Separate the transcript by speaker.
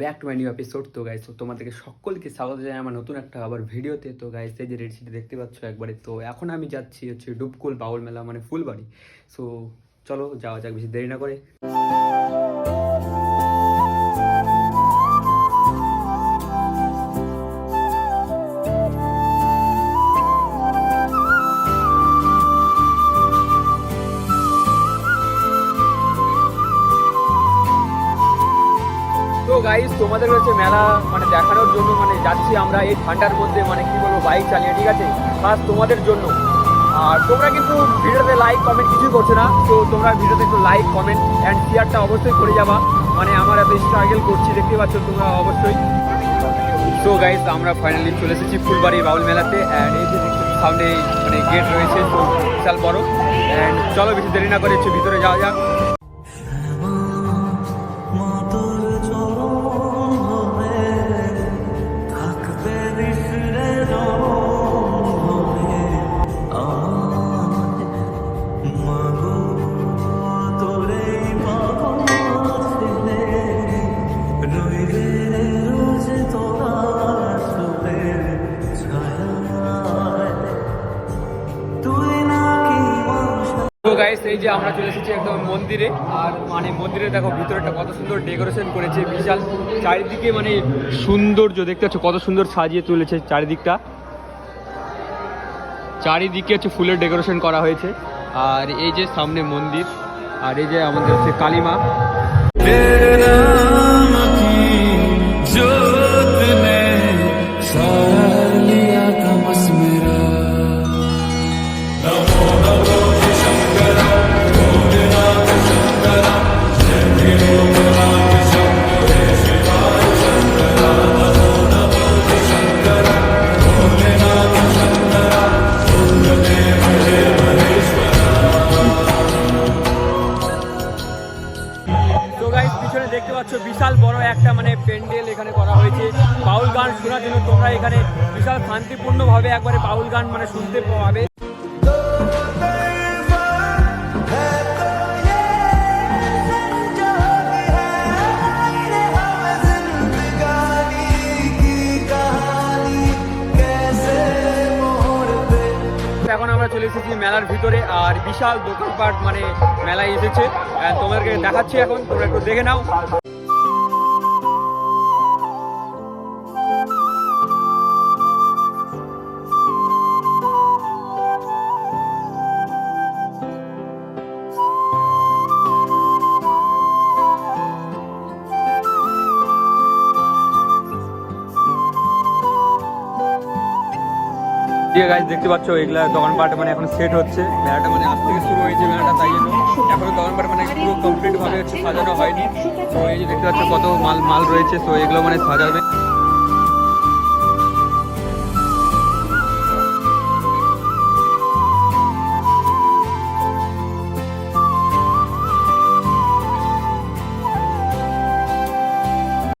Speaker 1: Back to my new episode তো guys তোমাদেরকে সকলকে স্বাগত জানাই আমার নতুন একটা আবার ভিডিওতে। তো গাইস এই যে রেড সিটি দেখতে পাচ্ছ একবারে। তো এখন আমি যাচ্ছি হচ্ছে ডুবকুল বাউল মেলা মানে ফুলবাড়ি। সো চলো যাওয়া যাক, বেশি দেরি না করে। তো গাইস তোমাদের হচ্ছে মেলা মানে দেখানোর জন্য মানে যাচ্ছি আমরা এই ঠান্ডার মধ্যে মানে কি বলব বাইক চালিয়ে, ঠিক আছে? খাস তোমাদের জন্য। আর তোমরা কিন্তু ভিডিওতে লাইক কমেন্ট কিছুই করছ না। তো তোমরা ভিডিওতে একটু লাইক কমেন্ট অ্যান্ড শেয়ারটা অবশ্যই করে যাবা। মানে আমার এত স্ট্রাগল করছি দেখতে পাচ্ছ তোমরা অবশ্যই। তো গাইস আমরা ফাইনালি চলে এসেছি ফুলবাড়ি বাউল মেলাতে অ্যান্ড এই যে সামনে মানে গেট রয়েছে, তো বিশাল বড়। অ্যান্ড চলো বেশি দেরি না করে ভিতরে যাওয়া যাক। গাইস এই যে আমরা চলে এসেছি একদম মন্দিরে। আর মানে মন্দিরে দেখো ভিতরে একটা কত সুন্দর ডেকোরেশন করেছে, বিশাল চারিদিকে মানে সৌন্দর্য, দেখতে পাচ্ছ কত সুন্দর সাজিয়ে তুলেছে চারিদিকটা। চারিদিকে হচ্ছে ফুলের ডেকোরেশন করা হয়েছে। আর এই যে সামনে মন্দির, আর এই যে আমাদের হচ্ছে কালিমা পাচ্ছ, বিশাল বড় একটা মানে প্যান্ডেল এখানে করা হয়েছে। বাউল গান শোনার জন্য তোমরা এখানে বিশাল শান্তিপূর্ণভাবে একবারে বাউল গান মানে শুনতে পাবে। চলে এসেছি মেলার ভিতরে, আর বিশাল দোকানপাট মানে মেলায় এসেছে। তোমাদেরকে দেখাচ্ছি এখন, তোমরা একটু দেখে নাও। দিয়ে গাছ দেখতে পাচ্ছ, এগুলা দোকানপাট মানে এখন সেট হচ্ছে। মেলাটা মানে আজ থেকে শুরু হয়েছে মেলাটা, তাই জন্য এখনও দোকানপাট মানে পুরো কমপ্লিট ভাবে সাজানো হয়নি। তো এই যে দেখতে পাচ্ছ কত মাল মাল রয়েছে, তো এগুলো মানে সাজাবে।